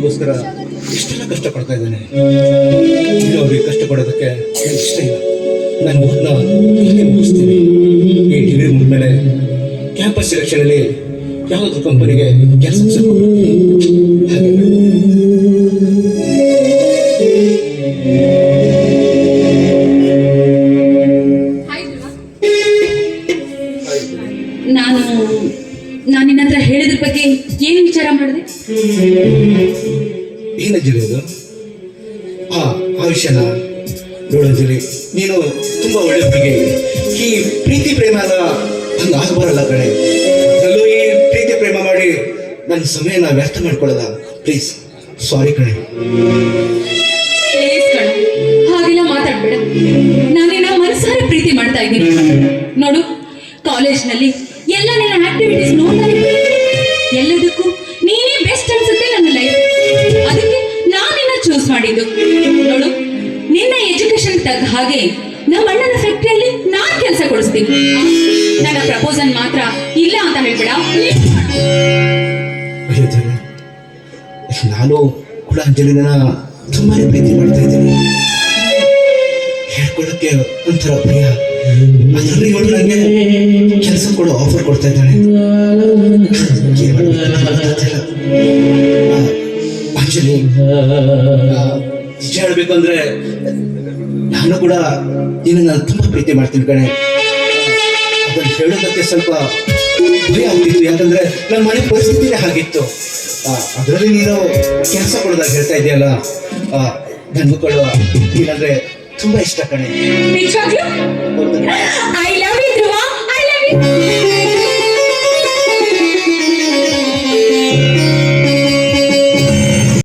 ನನಗೋಸ್ಕರ ಇಷ್ಟೆಲ್ಲ ಕಷ್ಟಪಡ್ತಾ ಇದ್ದಾನೆ? ಅವ್ರಿಗೆ ಕಷ್ಟ ಪಡೋದಕ್ಕೆ ಇಷ್ಟ ಇಲ್ಲ. ನಾನು ಇಲ್ಲಿ ಇಲ್ಲೇ ಮುಗಿಸ್ತೀನಿ. ಈ ಡಿಗ್ರಿ ಮುಗಿದ್ಮೇಲೆ ಕ್ಯಾಂಪಸ್ ಸೆಲೆಕ್ಷನಲ್ಲಿ ಯಾವುದಾದ್ರು ಕಂಪನಿಗೆ ಕೆಲಸ. ನಾನು ನಾನು ನಿನ್ನ ಹತ್ರ ಹೇಳಿದ್ರ ಬಗ್ಗೆ ಏನು ವಿಚಾರ ಮಾಡಿದೆ? ಅದು ಆ ಆಯುಷ್ಯನ ನೋಡಂಜಲಿ ನೀನು ತುಂಬಾ ಒಳ್ಳೆ ಬಗ್ಗೆ ಈ ಪ್ರೀತಿ ಪ್ರೇಮ ಒಂದು ಹಂಗ ಆಗಬಾರಲ್ಲ ಕಡೆ ಅಲ್ಲೂ ಈ ಪ್ರೀತಿ ಪ್ರೇಮ ಮಾಡಿ ನನ್ನ ಸಮಯನ ವ್ಯರ್ಥ ಮಾಡ್ಕೊಳ್ಳಲ್ಲ ಪ್ಲೀಸ್ ಸಾರಿ ಕಣೋ, ಹಾಗೆಲ್ಲ ಮಾತಾಡ್ಬೇಡ. ನಾನೇನ ಮನಸಾರೆ ಪ್ರೀತಿ ಮಾಡ್ತಾ ಇದ್ದೀನಿ. ನೋಡು ಕಾಲೇಜ್ನಲ್ಲಿ ಎಲ್ಲ ನಿನ್ನ ಆಕ್ಟಿವಿಟೀಸ್ ನೋಡ್ತಾ ಎಲ್ಲದಕ್ಕೂ ನೀನೇ ಬೆಸ್ಟ್ ಅನ್ಸುತ್ತೆ ನನ್ನ ಲೈಫ್ ಅದಕ್ಕೆ ನಾನು ನಿನ್ನ ಚೂಸ್ ಮಾಡಿದ್ದು. ನೋಡು, ನಿನ್ನ ಎಜುಕೇಶನ್ ತಗ್ ಹಾಗೆ ನಮ್ಮ ಅಣ್ಣನ ಫ್ಯಾಕ್ಟ್ರಿಯಲ್ಲಿ ನಾನ್ ಕೆಲಸ ಕೊಡಿಸ್ತೀನಿ. ನನ್ನ ಪ್ರಪೋಸಲ್ ಮಾತ್ರ ಇಲ್ಲ ಅಂತ ಹೇಳ್ಬೇಡ. ನಾನು ಕೂಡ ಅಂಜಲಿನ ತುಂಬಾನೇ ಪ್ರೀತಿ ಮಾಡ್ತಾ ಇದ್ದೀನಿ. ಹೇಳ್ಕೊಳ್ಳೋಕ್ಕೆ ಒಂಥರ ಭಯ. ಅದರಲ್ಲಿ ಇವಳು ಕೆಲಸ ಕೊಡೋ ಆಫರ್ ಕೊಡ್ತಾ ಇದ್ದಾಳೆ ಆಕ್ಚುಲಿ ನಿಜ ಹೇಳ್ಬೇಕು ಅಂದ್ರೆ ನಾನು ಕೂಡ ನೀನು ನಾನು ತುಂಬಾ ಪ್ರೀತಿ ಮಾಡ್ತೀನಿ ಕಣೆ. ಅದನ್ನು ಹೇಳೋದಕ್ಕೆ ಸ್ವಲ್ಪ ಭಯ ಆಗ್ತಿತ್ತು. ಯಾಕಂದ್ರೆ ನನ್ನ ಮನೆ ಪರಿಸ್ಥಿತಿನೇ ಹಾಗಿತ್ತು. ಅದರಲ್ಲಿ ನೀನು ಕೆಲಸ ಕೊಡೋದಾಗ ಹೇಳ್ತಾ ಇದೆಯಲ್ಲ. ನನ್ಗೂ ಕೊಡುವ ನೀನಂದ್ರೆ ತುಂಬಾ ಇಷ್ಟ ಕಣೆ. ನಿಜವಾಗ್ಲೂ? I love you Dhruva. I love you